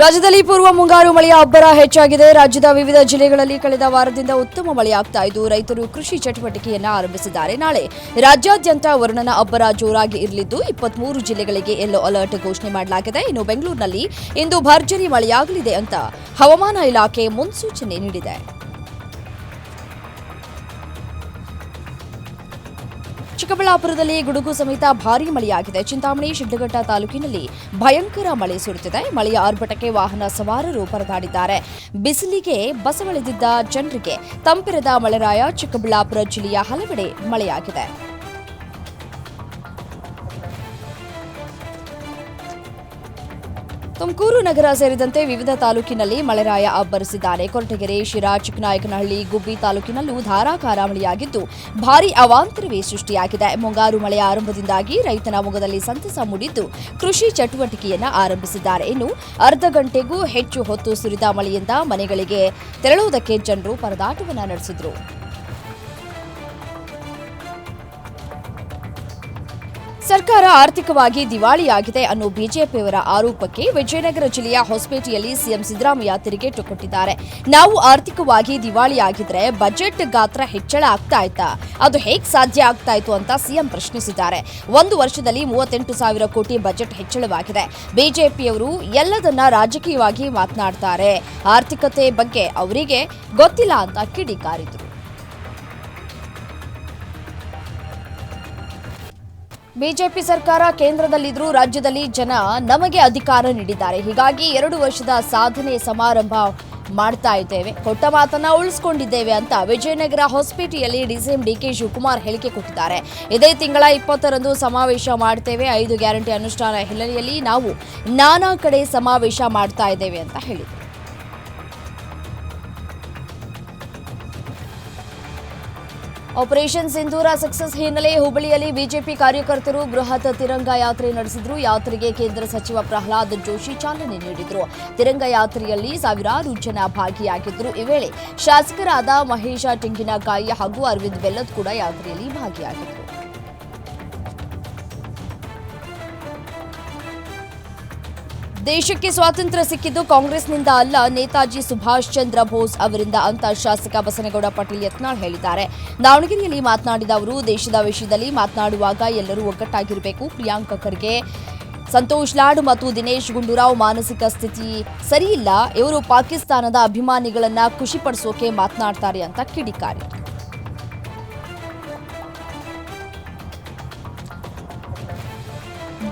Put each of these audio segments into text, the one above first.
ರಾಜ್ಯದಲ್ಲಿ ಪೂರ್ವ ಮುಂಗಾರು ಮಳೆಯ ಅಬ್ಬರ ಹೆಚ್ಚಾಗಿದೆ. ರಾಜ್ಯದ ವಿವಿಧ ಜಿಲ್ಲೆಗಳಲ್ಲಿ ಕಳೆದ ವಾರದಿಂದ ಉತ್ತಮ ಮಳೆಯಾಗ್ತಾ ಇದ್ದು, ರೈತರು ಕೃಷಿ ಚಟುವಟಿಕೆಯನ್ನ ಆರಂಭಿಸಿದ್ದಾರೆ. ನಾಳೆ ರಾಜ್ಯಾದ್ಯಂತ ವರುಣನ ಅಬ್ಬರ ಜೋರಾಗಿ ಇರಲಿದ್ದು, ಇಪ್ಪತ್ಮೂರು ಜಿಲ್ಲೆಗಳಿಗೆ ಯೆಲ್ಲೋ ಅಲರ್ಟ್ ಘೋಷಣೆ ಮಾಡಲಾಗಿದೆ. ಇನ್ನು ಬೆಂಗಳೂರಿನಲ್ಲಿ ಇಂದು ಭರ್ಜರಿ ಮಳೆಯಾಗಲಿದೆ ಅಂತ ಹವಾಮಾನ ಇಲಾಖೆ ಮುನ್ಸೂಚನೆ ನೀಡಿದೆ. ಚಿಕ್ಕಬಳ್ಳಾಪುರದಲ್ಲಿ ಗುಡುಗು ಸಮೇತ ಭಾರೀ ಮಳೆಯಾಗಿದೆ. ಚಿಂತಾಮಣಿ ಶಿಡ್ಲಘಟ್ಟ ತಾಲೂಕಿನಲ್ಲಿ ಭಯಂಕರ ಮಳೆ ಸುರಿದಿದೆ ಮಳೆಯ ಆರ್ಭಟಕ್ಕೆ ವಾಹನ ಸವಾರರು ಪರದಾಡಿದ್ದಾರೆ. ಬಿಸಿಲಿಗೆ ಬಸವಳಿದಿದ್ದ ಜನರಿಗೆ ತಂಪಿರದ ಮಳೆರಾಯ ಚಿಕ್ಕಬಳ್ಳಾಪುರ ಜಿಲ್ಲೆಯ ಹಲವೆಡೆ ಮಳೆಯಾಗಿದೆ. ತುಮಕೂರು ನಗರ ಸೇರಿದಂತೆ ವಿವಿಧ ತಾಲೂಕಿನಲ್ಲಿ ಮಳೆರಾಯ ಅಬ್ಬರಿಸಿದ್ದಾರೆ. ಕೊರಟಗೆರೆ ಶಿರಾ ಚಿಕ್ಕನಾಯಕನಹಳ್ಳಿ, ಗುಬ್ಬಿ ತಾಲೂಕಿನಲ್ಲೂ ಧಾರಾಕಾರ ಮಳೆಯಾಗಿದ್ದು, ಭಾರೀ ಅವಾಂತರವೇ ಸೃಷ್ಟಿಯಾಗಿದೆ. ಮುಂಗಾರು ಮಳೆಯ ಆರಂಭದಿಂದಾಗಿ ರೈತನ ಮೊಗದಲ್ಲಿ ಸಂತಸ ಮೂಡಿದ್ದು, ಕೃಷಿ ಚಟುವಟಿಕೆಯನ್ನು ಆರಂಭಿಸಿದ್ದಾರೆ. ಇನ್ನು ಅರ್ಧ ಗಂಟೆಗೂ ಹೆಚ್ಚು ಹೊತ್ತು ಸುರಿದ ಮಳೆಯಿಂದ ಮನೆಗಳಿಗೆ ತೆರಳುವುದಕ್ಕೆ ಜನರು ಪರದಾಟವನ್ನು ನಡೆಸಿದ್ರು. ಸರ್ಕಾರ ಆರ್ಥಿಕವಾಗಿ ದಿವಾಳಿಯಾಗಿದೆ ಅನ್ನೋ ಬಿಜೆಪಿಯವರ ಆರೋಪಕ್ಕೆ ವಿಜಯನಗರ ಜಿಲ್ಲೆಯ ಹೊಸಪೇಟೆಯಲ್ಲಿ ಸಿಎಂ ಸಿದ್ದರಾಮಯ್ಯ ತಿರುಗೇಟು ಕೊಟ್ಟಿದ್ದಾರೆ. ನಾವು ಆರ್ಥಿಕವಾಗಿ ದಿವಾಳಿಯಾಗಿದ್ರೆ ಬಜೆಟ್ ಗಾತ್ರ ಹೆಚ್ಚಳ ಆಗ್ತಾ ಇತ್ತಾ? ಅದು ಹೇಗೆ ಸಾಧ್ಯ ಆಗ್ತಾ ಇತ್ತು ಅಂತ ಸಿಎಂ ಪ್ರಶ್ನಿಸಿದ್ದಾರೆ. ಒಂದು ವರ್ಷದಲ್ಲಿ ಮೂವತ್ತೆಂಟು ಸಾವಿರ ಕೋಟಿ ಬಜೆಟ್ ಹೆಚ್ಚಳವಾಗಿದೆ. ಬಿಜೆಪಿಯವರು ಎಲ್ಲದನ್ನ ರಾಜಕೀಯವಾಗಿ ಮಾತನಾಡ್ತಾರೆ. ಆರ್ಥಿಕತೆ ಬಗ್ಗೆ ಅವರಿಗೆ ಗೊತ್ತಿಲ್ಲ ಅಂತ ಕಿಡಿಕಾರಿದ್ರು. ಬಿಜೆಪಿ ಸರ್ಕಾರ ಕೇಂದ್ರದಲ್ಲಿದ್ದರೂ ರಾಜ್ಯದಲ್ಲಿ ಜನ ನಮಗೆ ಅಧಿಕಾರ ನೀಡಿದ್ದಾರೆ. ಹೀಗಾಗಿ ಎರಡು ವರ್ಷದ ಸಾಧನೆ ಸಮಾರಂಭ ಮಾಡ್ತಾ ಇದ್ದೇವೆ. ಕೊಟ್ಟ ಮಾತನ್ನ ಉಳಿಸ್ಕೊಂಡಿದ್ದೇವೆ ಅಂತ ವಿಜಯನಗರ ಹೊಸಪೇಟೆಯಲ್ಲಿ ಡಿಸಿಎಂ ಡಿಕೆ ಶಿವಕುಮಾರ್ ಹೇಳಿಕೆ ಕೊಟ್ಟಿದ್ದಾರೆ. ಇದೇ ತಿಂಗಳ ಇಪ್ಪತ್ತರಂದು ಸಮಾವೇಶ ಮಾಡ್ತೇವೆ. ಐದು ಗ್ಯಾರಂಟಿ ಅನುಷ್ಠಾನ ಹಿನ್ನೆಲೆಯಲ್ಲಿ ನಾವು ನಾನಾ ಕಡೆ ಸಮಾವೇಶ ಮಾಡ್ತಾ ಇದ್ದೇವೆ ಅಂತ ಹೇಳಿದರು. ಆಪರೇಷನ್ ಸಿಂಧೂರ ಸಕ್ಸಸ್ ಹಿನ್ನೆಲೆ ಹುಬ್ಬಳ್ಳಿಯಲ್ಲಿ ಬಿಜೆಪಿ ಕಾರ್ಯಕರ್ತರು ಬೃಹತ್ ತಿರಂಗ ಯಾತ್ರೆ ನಡೆಸಿದ್ರು. ಯಾತ್ರೆಗೆ ಕೇಂದ್ರ ಸಚಿವ ಪ್ರಹ್ಲಾದ್ ಜೋಶಿ ಚಾಲನೆ ನೀಡಿದ್ರು. ತಿರಂಗ ಯಾತ್ರೆಯಲ್ಲಿ ಸಾವಿರಾರು ಜನ ಭಾಗಿಯಾಗಿದ್ದರು. ಈ ವೇಳೆ ಶಾಸಕರಾದ ಮಹೇಶ ಟಿಂಗಿನಕಾಯಿ ಹಾಗೂ ಅರವಿಂದ್ ಬೆಲ್ಲದ್ ಕೂಡ ಯಾತ್ರೆಯಲ್ಲಿ ಭಾಗಿಯಾಗಿದ್ರು ದೇಶಕ್ಕೆ ಸ್ವಾತಂತ್ರ್ಯ ಸಿಕ್ಕಿದ್ದು ಕಾಂಗ್ರೆಸ್ನಿಂದ ಅಲ್ಲ. ನೇತಾಜಿ ಸುಭಾಷ್ ಚಂದ್ರ ಬೋಸ್ ಅವರಿಂದ ಅಂತ ಶಾಸಕ ಬಸನಗೌಡ ಪಾಟೀಲ್ ಯತ್ನಾಳ್ ಹೇಳಿದ್ದಾರೆ. ದಾವಣಗೆರೆಯಲ್ಲಿ ಮಾತನಾಡಿದ ಅವರು, ದೇಶದ ವಿಷಯದಲ್ಲಿ ಮಾತನಾಡುವಾಗ ಎಲ್ಲರೂ ಒಗ್ಗಟ್ಟಾಗಿರಬೇಕು. ಪ್ರಿಯಾಂಕ ಖರ್ಗೆ, ಸಂತೋಷ್ ಲಾಡ್ ಮತ್ತು ದಿನೇಶ್ ಗುಂಡೂರಾವ್ ಮಾನಸಿಕ ಸ್ಥಿತಿ ಸರಿಯಿಲ್ಲ. ಇವರು ಪಾಕಿಸ್ತಾನದ ಅಭಿಮಾನಿಗಳನ್ನ ಖುಷಿಪಡಿಸೋಕೆ ಮಾತನಾಡ್ತಾರೆ ಅಂತ ಕಿಡಿಕಾರಿ.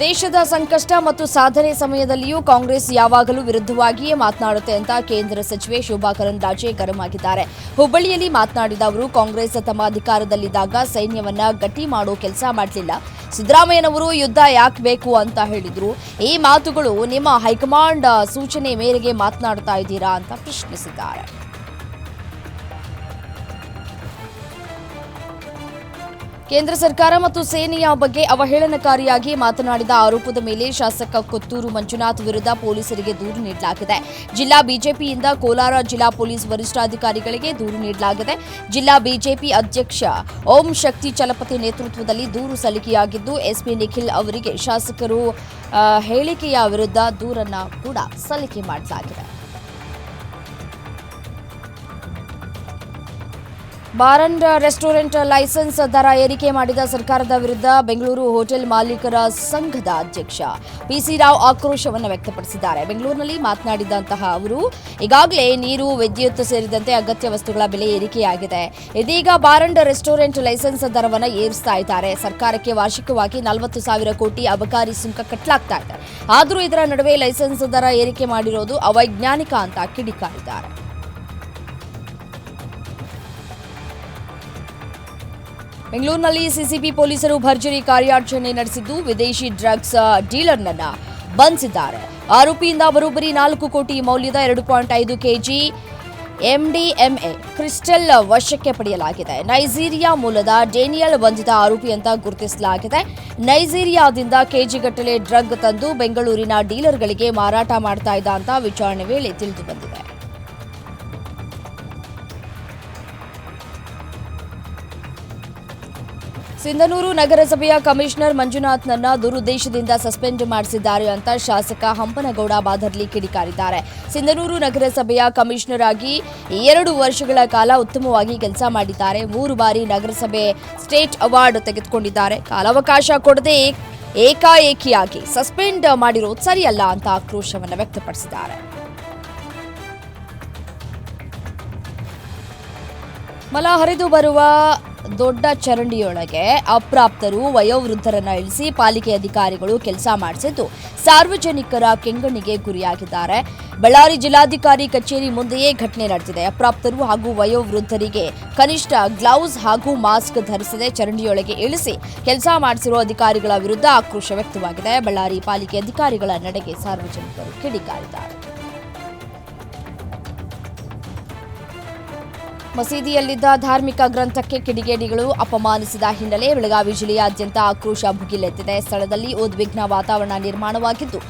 ದೇಶದ ಸಂಕಷ್ಟ ಮತ್ತು ಸಾಧನೆ ಸಮಯದಲ್ಲಿಯೂ ಕಾಂಗ್ರೆಸ್ ಯಾವಾಗಲೂ ವಿರುದ್ಧವಾಗಿಯೇ ಮಾತನಾಡುತ್ತೆ ಅಂತ ಕೇಂದ್ರ ಸಚಿವೆ ಶೋಭಾ ಕರಂದ್ಲಾಜೆ ಗರಂ ಆಗಿದ್ದಾರೆ. ಹುಬ್ಬಳ್ಳಿಯಲ್ಲಿ ಮಾತನಾಡಿದ ಅವರು, ಕಾಂಗ್ರೆಸ್ ತಮ್ಮ ಅಧಿಕಾರದಲ್ಲಿದ್ದಾಗ ಸೈನ್ಯವನ್ನ ಗಟ್ಟಿ ಮಾಡೋ ಕೆಲಸ ಮಾಡಲಿಲ್ಲ. ಸಿದ್ದರಾಮಯ್ಯನವರು ಯುದ್ಧ ಯಾಕೆ ಬೇಕು ಅಂತ ಹೇಳಿದ್ರು. ಈ ಮಾತುಗಳು ನಿಮ್ಮ ಹೈಕಮಾಂಡ್ ಸೂಚನೆ ಮೇರೆಗೆ ಮಾತನಾಡ್ತಾ ಇದ್ದೀರಾ ಅಂತ ಪ್ರಶ್ನಿಸಿದ್ದಾರೆ. ಕೇಂದ್ರ ಸರ್ಕಾರ ಮತ್ತು ಸೇನೆಯ ಬಗ್ಗೆ ಅವಹೇಳನಕಾರಿಯಾಗಿ ಮಾತನಾಡಿದ ಆರೋಪದ ಮೇಲೆ ಶಾಸಕ ಕೊತ್ತೂರು ಮಂಜುನಾಥ್ ವಿರುದ್ಧ ಪೊಲೀಸರಿಗೆ ದೂರು ನೀಡಲಾಗಿದೆ. ಜಿಲ್ಲಾ ಬಿಜೆಪಿಯಿಂದ ಕೋಲಾರ ಜಿಲ್ಲಾ ಪೊಲೀಸ್ ವರಿಷ್ಠಾಧಿಕಾರಿಗಳಿಗೆ ದೂರು ನೀಡಲಾಗಿದೆ. ಜಿಲ್ಲಾ ಬಿಜೆಪಿ ಅಧ್ಯಕ್ಷ ಓಂ ಶಕ್ತಿ ಚಲಪತಿ ನೇತೃತ್ವದಲ್ಲಿ ದೂರು ಸಲ್ಲಿಕೆಯಾಗಿದ್ದು, ಎಸ್ಪಿ ನಿಖಿಲ್ ಅವರಿಗೆ ಶಾಸಕರು ಹೇಳಿಕೆಯ ವಿರುದ್ಧ ದೂರನ್ನು ಕೂಡ ಸಲ್ಲಿಕೆ ಮಾಡಲಾಗಿದೆ. ಬಾರ್ ರೆಸ್ಟೋರೆಂಟ್ ಲೈಸೆನ್ಸ್ ದರ ಏರಿಕೆ ಮಾಡಿದ ಸರ್ಕಾರದ ವಿರುದ್ಧ ಬೆಂಗಳೂರು ಹೋಟೆಲ್ ಮಾಲೀಕರ ಸಂಘದ ಅಧ್ಯಕ್ಷ ಪಿಸಿ ರಾವ್ ಆಕ್ರೋಶವನ್ನು ವ್ಯಕ್ತಪಡಿಸಿದ್ದಾರೆ. ಬೆಂಗಳೂರಿನಲ್ಲಿ ಮಾತನಾಡಿದಂತಹ ಅವರು, ಈಗಾಗಲೇ ನೀರು, ವಿದ್ಯುತ್ ಸೇರಿದಂತೆ ಅಗತ್ಯ ವಸ್ತುಗಳ ಬೆಲೆ ಏರಿಕೆಯಾಗಿದೆ. ಇದೀಗ ಬಾರ್ ರೆಸ್ಟೋರೆಂಟ್ ಲೈಸೆನ್ಸ್ ದರವನ್ನು ಏರಿಸ್ತಾ ಇದ್ದಾರೆ. ಸರ್ಕಾರಕ್ಕೆ ವಾರ್ಷಿಕವಾಗಿ ನಲವತ್ತು ಸಾವಿರ ಕೋಟಿ ಅಬಕಾರಿ ಸುಂಕ ಕಟ್ಟಲಾಗ್ತಾ ಇದೆ. ಆದರೂ ಇದರ ನಡುವೆ ಲೈಸೆನ್ಸ್ ದರ ಏರಿಕೆ ಮಾಡಿರೋದು ಅವೈಜ್ಞಾನಿಕ ಅಂತ ಕಿಡಿಕಾರಿದ್ದಾರೆ. ಬೆಂಗಳೂರಿನಲ್ಲಿ ಸಿಸಿಬಿ ಪೊಲೀಸರು ಭರ್ಜರಿ ಕಾರ್ಯಾಚರಣೆ ನಡೆಸಿದ್ದು ವಿದೇಶಿ ಡ್ರಗ್ಸ್ ಡೀಲರ್ನನ್ನ ಬಂಧಿಸಿದ್ದಾರೆ. ಆರೋಪಿಯಿಂದ ಬರೋಬ್ಬರಿ ನಾಲ್ಕು ಕೋಟಿ ಮೌಲ್ಯದ ಎರಡು ಪಾಯಿಂಟ್ ಐದು ಕೆಜಿ ಎಂಡಿಎಂಎ ಕ್ರಿಸ್ಟಲ್ ವಶಕ್ಕೆ ಪಡೆಯಲಾಗಿದೆ. ನೈಜೀರಿಯಾ ಮೂಲದ ಡೇನಿಯಲ್ ಬಂಧಿತ ಆರೋಪಿ ಅಂತ ಗುರುತಿಸಲಾಗಿದೆ. ನೈಜೀರಿಯಾದಿಂದ ಕೆಜಿಗಟ್ಟಲೆ ಡ್ರಗ್ ತಂದು ಬೆಂಗಳೂರಿನ ಡೀಲರ್ಗಳಿಗೆ ಮಾರಾಟ ಮಾಡ್ತಾ ಇದ್ದ ಅಂತ ವಿಚಾರಣೆ ವೇಳೆ ತಿಳಿದು ಬಂದಿದೆ. ಸಿಂಧನೂರು ನಗರಸಭೆಯ ಕಮಿಷನರ್ ಮಂಜುನಾಥ್ನನ್ನ ದುರುದ್ದೇಶದಿಂದ ಸಸ್ಪೆಂಡ್ ಮಾಡಿಸಿದ್ದಾರೆ ಅಂತ ಶಾಸಕ ಹಂಪನಗೌಡ ಬಾದರ್ಲಿ ಕಿಡಿಕಾರಿದ್ದಾರೆ. ಸಿಂಧನೂರು ನಗರಸಭೆಯ ಕಮಿಷನರ್ ಆಗಿ ಎರಡು ವರ್ಷಗಳ ಕಾಲ ಉತ್ತಮವಾಗಿ ಕೆಲಸ ಮಾಡಿದ್ದಾರೆ. ಮೂರು ಬಾರಿ ನಗರಸಭೆ ಸ್ಟೇಟ್ ಅವಾರ್ಡ್ ತೆಗೆದುಕೊಂಡಿದ್ದಾರೆ. ಕಾಲಾವಕಾಶ ಕೊಡದೆ ಏಕಾಏಕಿಯಾಗಿ ಸಸ್ಪೆಂಡ್ ಮಾಡಿರೋದು ಸರಿಯಲ್ಲ ಅಂತ ಆಕ್ರೋಶವನ್ನು ವ್ಯಕ್ತಪಡಿಸಿದ್ದಾರೆ. ಮಲ ಹರಿದು ಬರುವ ದೊಡ್ಡ ಚರಂಡಿಯೊಳಗೆ ಅಪ್ರಾಪ್ತರು, ವಯೋವೃದ್ಧರನ್ನ ಇಳಿಸಿ ಪಾಲಿಕೆ ಅಧಿಕಾರಿಗಳು ಕೆಲಸ ಮಾಡಿಸಿದ್ದು ಸಾರ್ವಜನಿಕರ ಕೆಂಗಣ್ಣಿಗೆ ಗುರಿಯಾಗಿದ್ದಾರೆ. ಬಳ್ಳಾರಿ ಜಿಲ್ಲಾಧಿಕಾರಿ ಕಚೇರಿ ಮುಂದೆಯೇ ಘಟನೆ ನಡೆದಿದೆ. ಅಪ್ರಾಪ್ತರು ಹಾಗೂ ವಯೋವೃದ್ಧರಿಗೆ ಕನಿಷ್ಠ ಗ್ಲೌಸ್ ಹಾಗೂ ಮಾಸ್ಕ್ ಧರಿಸದೆ ಚರಂಡಿಯೊಳಗೆ ಇಳಿಸಿ ಕೆಲಸ ಮಾಡಿಸಿರುವ ಅಧಿಕಾರಿಗಳ ವಿರುದ್ಧ ಆಕ್ರೋಶ ವ್ಯಕ್ತವಾಗಿದೆ. ಬಳ್ಳಾರಿ ಪಾಲಿಕೆ ಅಧಿಕಾರಿಗಳ ನಡೆಗೆ ಸಾರ್ವಜನಿಕರು ಕಿಡಿಕಾರಿದ್ದಾರೆ. ಮಸೀದಿಯಲ್ಲಿದ್ದ ಧಾರ್ಮಿಕ ಗ್ರಂಥಕ್ಕೆ ಕಿಡಿಗೇಡಿಗಳು ಅಪಮಾನಿಸಿದ ಹಿನ್ನೆಲೆ ಬೆಳಗಾವಿ ಜಿಲ್ಲೆಯಾದ್ಯಂತ ಆಕ್ರೋಶ ಭುಗಿಲೆತ್ತಿದೆ. ಸ್ಥಳದಲ್ಲಿ ಉದ್ವಿಗ್ನ ವಾತಾವರಣ ನಿರ್ಮಾಣವಾಗಿದ್ದು,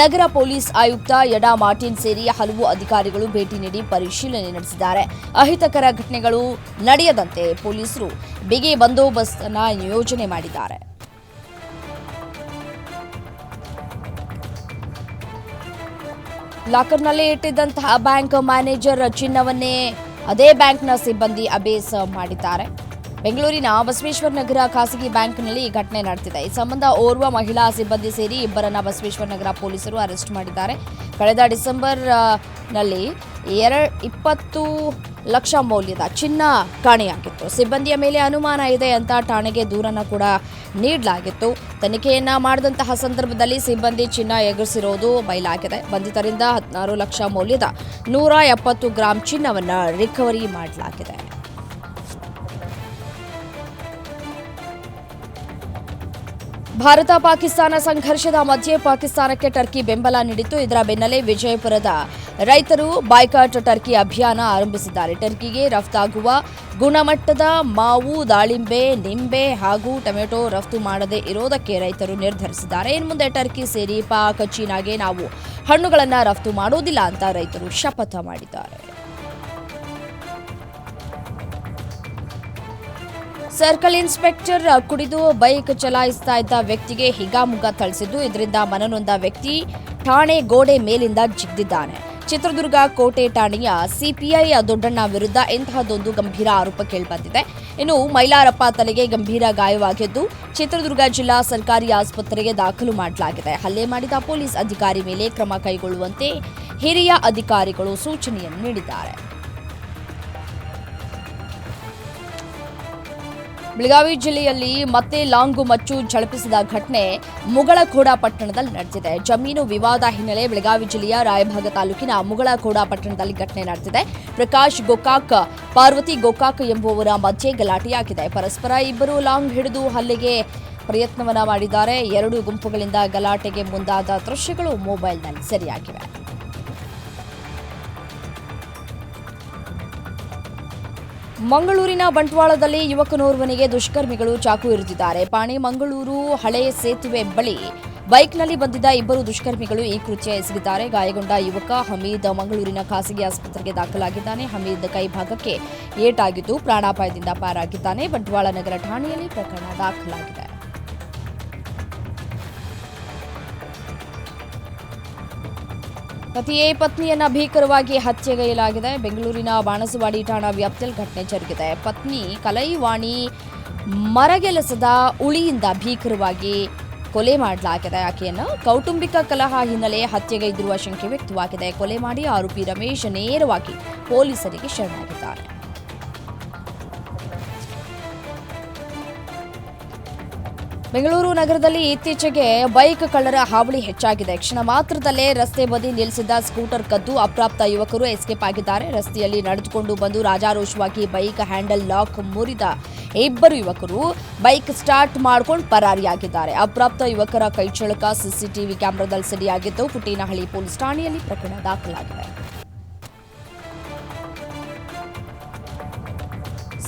ನಗರ ಪೊಲೀಸ್ ಆಯುಕ್ತ ಯಡಾ ಮಾರ್ಟಿನ್ ಸೇರಿ ಹಲವು ಅಧಿಕಾರಿಗಳು ಭೇಟಿ ನೀಡಿ ಪರಿಶೀಲನೆ ನಡೆಸಿದ್ದಾರೆ. ಅಹಿತಕರ ಘಟನೆಗಳು ನಡೆಯದಂತೆ ಪೊಲೀಸರು ಬಿಗಿ ಬಂದೋಬಸ್ತ್ ಅನ್ನು ನಿಯೋಜನೆ ಮಾಡಿದ್ದಾರೆ. ಲಾಕರ್ನಲ್ಲಿ ಇಟ್ಟಿದ್ದಂತಹ ಬ್ಯಾಂಕ್ ಮ್ಯಾನೇಜರ್ ಚಿನ್ನವನ್ನೇ ಅದೇ ಬ್ಯಾಂಕ್ನ ಸಿಬ್ಬಂದಿ ಅಬೇಸ್ ಮಾಡಿದ್ದಾರೆ. ಬೆಂಗಳೂರಿನ ಬಸವೇಶ್ವರ ನಗರ ಖಾಸಗಿ ಬ್ಯಾಂಕ್ನಲ್ಲಿ ಈ ಘಟನೆ ನಡೆದಿದೆ. ಈ ಸಂಬಂಧ ಓರ್ವ ಮಹಿಳಾ ಸಿಬ್ಬಂದಿ ಸೇರಿ ಇಬ್ಬರನ್ನ ಬಸವೇಶ್ವರ ನಗರ ಪೊಲೀಸರು ಅರೆಸ್ಟ್ ಮಾಡಿದ್ದಾರೆ. ಕಳೆದ ಡಿಸೆಂಬರ್ನಲ್ಲಿ ಎರಡು, ಇಪ್ಪತ್ತು ಲಕ್ಷ ಮೌಲ್ಯದ ಚಿನ್ನ ಕಾಣೆಯಾಗಿತ್ತು. ಸಿಬ್ಬಂದಿಯ ಮೇಲೆ ಅನುಮಾನ ಇದೆ ಅಂತ ಠಾಣೆಗೆ ದೂರನ್ನು ಕೂಡ ನೀಡಲಾಗಿತ್ತು. ತನಿಖೆಯನ್ನ ಮಾಡಿದಂತಹ ಸಂದರ್ಭದಲ್ಲಿ ಸಿಬ್ಬಂದಿ ಚಿನ್ನ ಎಗರಿಸಿರೋದು ಬಯಲಾಗಿದೆ. ಬಂಧಿತರಿಂದ ಹದಿನಾರು ಲಕ್ಷ ಮೌಲ್ಯದ ನೂರ ಎಪ್ಪತ್ತು ಗ್ರಾಂ ಚಿನ್ನವನ್ನು ರಿಕವರಿ ಮಾಡಲಾಗಿದೆ. ಭಾರತ ಪಾಕಿಸ್ತಾನ ಸಂಘರ್ಷದ ಮಧ್ಯೆ ಪಾಕಿಸ್ತಾನಕ್ಕೆ ಟರ್ಕಿ ಬೆಂಬಲ ನೀಡಿತ್ತು. ಇದರ ಬೆನ್ನಲ್ಲೇ ವಿಜಯಪುರದ ರೈತರು ಬಾಯ್ಕಾಟ್ ಟರ್ಕಿ ಅಭಿಯಾನ ಆರಂಭಿಸಿದ್ದಾರೆ. ಟರ್ಕಿಗೆ ರಫ್ತಾಗುವ ಗುಣಮಟ್ಟದ ಮಾವು, ದಾಳಿಂಬೆ, ನಿಂಬೆ ಹಾಗೂ ಟೊಮೆಟೊ ರಫ್ತು ಮಾಡದೇ ಇರೋದಕ್ಕೆ ರೈತರು ನಿರ್ಧರಿಸಿದ್ದಾರೆ. ಇನ್ನು ಮುಂದೆ ಟರ್ಕಿ ಸೇರಿ ಪಾಕ್, ಚೀನಾಗೆ ನಾವು ಹಣ್ಣುಗಳನ್ನು ರಫ್ತು ಮಾಡೋದಿಲ್ಲ ಅಂತ ರೈತರು ಶಪಥ ಮಾಡಿದ್ದಾರೆ. ಸರ್ಕಲ್ ಇನ್ಸ್ಪೆಕ್ಟರ್ ಕುಡಿದು ಬೈಕ್ ಚಲಾಯಿಸ್ತಾ ಇದ್ದ ವ್ಯಕ್ತಿಗೆ ಹಿಗಾಮುಗ ಥಳಿಸಿದ್ದು. ಇದರಿಂದ ಮನನೊಂದ ವ್ಯಕ್ತಿ ಠಾಣೆ ಗೋಡೆ ಮೇಲಿಂದ ಜಿಗ್ದಿದ್ದಾನೆ. ಚಿತ್ರದುರ್ಗ ಕೋಟೆ ಠಾಣೆಯ ಸಿಪಿಐ ದೊಡ್ಡಣ್ಣ ವಿರುದ್ಧ ಇಂತಹದೊಂದು ಗಂಭೀರ ಆರೋಪ ಕೇಳಿಬಂದಿದೆ. ಇನ್ನು ಮೈಲಾರಪ್ಪ ತಲೆಗೆ ಗಂಭೀರ ಗಾಯವಾಗಿದ್ದು, ಚಿತ್ರದುರ್ಗ ಜಿಲ್ಲಾ ಸರ್ಕಾರಿ ಆಸ್ಪತ್ರೆಗೆ ದಾಖಲು ಮಾಡಲಾಗಿದೆ. ಹಲ್ಲೆ ಮಾಡಿದ ಪೊಲೀಸ್ ಅಧಿಕಾರಿ ಮೇಲೆ ಕ್ರಮ ಕೈಗೊಳ್ಳುವಂತೆ ಹಿರಿಯ ಅಧಿಕಾರಿಗಳು ಸೂಚನೆಯನ್ನು ನೀಡಿದ್ದಾರೆ. ಬೆಳಗಾವಿ ಜಿಲ್ಲೆಯಲ್ಲಿ ಮತ್ತೆ ಲಾಂಗು ಮಚ್ಚು ಝಳಪಿಸಿದ ಘಟನೆ ಮುಗಳಖೋಡ ಪಟ್ಟಣದಲ್ಲಿ ನಡೆದಿದೆ. ಜಮೀನು ವಿವಾದ ಹಿನ್ನೆಲೆ ಬೆಳಗಾವಿ ಜಿಲ್ಲೆಯ ರಾಯಭಾಗ ತಾಲೂಕಿನ ಮುಗಳಖೋಡ ಪಟ್ಟಣದಲ್ಲಿ ಘಟನೆ ನಡೆದಿದೆ. ಪ್ರಕಾಶ್ ಗೋಕಾಕ್, ಪಾರ್ವತಿ ಗೋಕಾಕ್ ಎಂಬುವವರ ಮಧ್ಯೆ ಗಲಾಟೆಯಾಗಿದೆ. ಪರಸ್ಪರ ಇಬ್ಬರು ಲಾಂಗ್ ಹಿಡಿದು ಹಲ್ಲೆಗೆ ಪ್ರಯತ್ನವನ್ನ ಮಾಡಿದ್ದಾರೆ. ಎರಡು ಗುಂಪುಗಳಿಂದ ಗಲಾಟೆಗೆ ಮುಂದಾದ ದೃಶ್ಯಗಳು ಮೊಬೈಲ್ನಲ್ಲಿ ಸೆರೆಯಾಗಿವೆ. ಮಂಗಳೂರಿನ ಬಂಟ್ವಾಳದಲ್ಲಿ ಯುವಕನೋರ್ವನಿಗೆ ದುಷ್ಕರ್ಮಿಗಳು ಚಾಕು ಇರಿದಿದ್ದಾರೆ. ಪಾಣಿ ಮಂಗಳೂರು ಹಳೆ ಸೇತುವೆ ಬಳಿ ಬೈಕ್ನಲ್ಲಿ ಬಂದಿದ್ದ ಇಬ್ಬರು ದುಷ್ಕರ್ಮಿಗಳು ಈ ಕೃತ್ಯ ಎಸಗಿದ್ದಾರೆ. ಗಾಯಗೊಂಡ ಯುವಕ ಹಮೀದ್ ಮಂಗಳೂರಿನ ಖಾಸಗಿ ಆಸ್ಪತ್ರೆಗೆ ದಾಖಲಾಗಿದ್ದಾನೆ. ಹಮೀದ್ ಕೈ ಭಾಗಕ್ಕೆ ಏಟಾಗಿದ್ದು ಪ್ರಾಣಾಪಾಯದಿಂದ ಪಾರಾಗಿದ್ದಾನೆ. ಬಂಟ್ವಾಳ ನಗರ ಠಾಣೆಯಲ್ಲಿ ಪ್ರಕರಣ ದಾಖಲಾಗಿದೆ. ಪತಿಯೇ ಪತ್ನಿಯನ್ನ ಭೀಕರವಾಗಿ ಹತ್ಯೆಗೈಯಲಾಗಿದೆ. ಬೆಂಗಳೂರಿನ ಬಾಣಸವಾಡಿ ಠಾಣಾ ವ್ಯಾಪ್ತಿಯಲ್ಲಿ ಘಟನೆ ಜರುಗಿದೆ. ಪತ್ನಿ ಕಲೈವಾಣಿ ಮರಗೆಲಸದ ಉಳಿಯಿಂದ ಭೀಕರವಾಗಿ ಕೊಲೆ ಮಾಡಲಾಗಿದೆ. ಆಕೆಯನ್ನು ಕೌಟುಂಬಿಕ ಕಲಹ ಹಿನ್ನೆಲೆ ಹತ್ಯೆಗೈದಿರುವ ಶಂಕೆ ವ್ಯಕ್ತವಾಗಿದೆ. ಕೊಲೆ ಮಾಡಿ ಆರೋಪಿ ರಮೇಶ್ ನೇರವಾಗಿ ಪೊಲೀಸರಿಗೆ ಶರಣಾಗಿದ್ದಾರೆ. ಬೆಂಗಳೂರು ನಗರದಲ್ಲಿ ಇತ್ತೀಚೆಗೆ ಬೈಕ್ ಕಳ್ಳರ ಹಾವಳಿ ಹೆಚ್ಚಾಗಿದೆ. ಕ್ಷಣ ಮಾತ್ರದಲ್ಲೇ ರಸ್ತೆ ಬದಿ ನಿಲ್ಲಿಸಿದ್ದ ಸ್ಕೂಟರ್ ಕದ್ದು ಅಪ್ರಾಪ್ತ ಯುವಕರು ಎಸ್ಕೇಪ್ ಆಗಿದ್ದಾರೆ. ರಸ್ತೆಯಲ್ಲಿ ನಡೆದುಕೊಂಡು ಬಂದು ರಾಜಾರೋಷವಾಗಿ ಬೈಕ್ ಹ್ಯಾಂಡಲ್ ಲಾಕ್ ಮುರಿದ ಇಬ್ಬರು ಯುವಕರು ಬೈಕ್ ಸ್ಟಾರ್ಟ್ ಮಾಡ್ಕೊಂಡು ಪರಾರಿಯಾಗಿದ್ದಾರೆ. ಅಪ್ರಾಪ್ತ ಯುವಕರ ಕೈಚಳಕ ಸಿಸಿಟಿವಿ ಕ್ಯಾಮೆರಾದಲ್ಲಿ ಸೆರೆಯಾಗಿದ್ದು ಪುಟ್ಟಿನಹಳ್ಳಿ ಪೊಲೀಸ್ ಠಾಣೆಯಲ್ಲಿ ಪ್ರಕರಣ ದಾಖಲಾಗಿದೆ.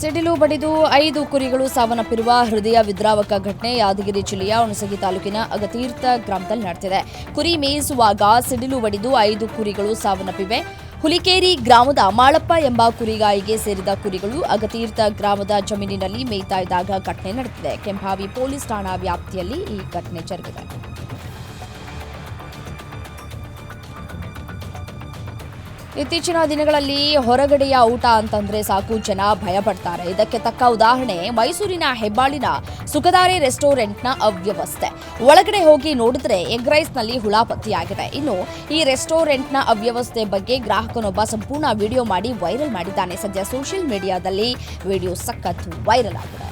ಸಿಡಿಲು ಬಡಿದು ಐದು ಕುರಿಗಳು ಸಾವನ್ನಪ್ಪಿರುವ ಹೃದಯ ವಿದ್ರಾವಕ ಘಟನೆ ಯಾದಗಿರಿ ಜಿಲ್ಲೆಯ ಹುಣಸಗಿ ತಾಲೂಕಿನ ಅಗತೀರ್ಥ ಗ್ರಾಮದಲ್ಲಿ ನಡೆದಿದೆ. ಕುರಿ ಮೇಯಿಸುವಾಗ ಸಿಡಿಲು ಬಡಿದು ಐದು ಕುರಿಗಳು ಸಾವನ್ನಪ್ಪಿವೆ. ಹುಲಿಕೇರಿ ಗ್ರಾಮದ ಮಾಳಪ್ಪ ಎಂಬ ಕುರಿಗಾಯಿಗೆ ಸೇರಿದ ಕುರಿಗಳು ಅಗತೀರ್ಥ ಗ್ರಾಮದ ಜಮೀನಿನಲ್ಲಿ ಮೇಯ್ತಾ ಇದ್ದಾಗ ಘಟನೆ ನಡೆದಿದೆ. ಕೆಂಭಾವಿ ಪೊಲೀಸ್ ಠಾಣಾ ವ್ಯಾಪ್ತಿಯಲ್ಲಿ ಈ ಘಟನೆ ಜರುಗಿದೆ. ಇತ್ತೀಚಿನ ದಿನಗಳಲ್ಲಿ ಹೊರಗಡೆಯ ಊಟ ಅಂತಂದ್ರೆ ಸಾಕು, ಜನ ಭಯ ಪಡ್ತಾರೆ ಇದಕ್ಕೆ ತಕ್ಕ ಉದಾಹರಣೆ ಮೈಸೂರಿನ ಹೆಬ್ಬಾಳಿನ ಸುಖದಾರಿ ರೆಸ್ಟೋರೆಂಟ್ನ ಅವ್ಯವಸ್ಥೆ. ಒಳಗಡೆ ಹೋಗಿ ನೋಡಿದ್ರೆ ಎಗ್ ರೈಸ್ನಲ್ಲಿ ಹುಳ ಪತ್ತೆಯಾಗಿದೆ ಇನ್ನು ಈ ರೆಸ್ಟೋರೆಂಟ್ನ ಅವ್ಯವಸ್ಥೆ ಬಗ್ಗೆ ಗ್ರಾಹಕನೊಬ್ಬ ಸಂಪೂರ್ಣ ವಿಡಿಯೋ ಮಾಡಿ ವೈರಲ್ ಮಾಡಿದ್ದಾನೆ. ಸದ್ಯ ಸೋಷಿಯಲ್ ಮೀಡಿಯಾದಲ್ಲಿ ವಿಡಿಯೋ ಸಖತ್ ವೈರಲ್ ಆಗಿದೆ.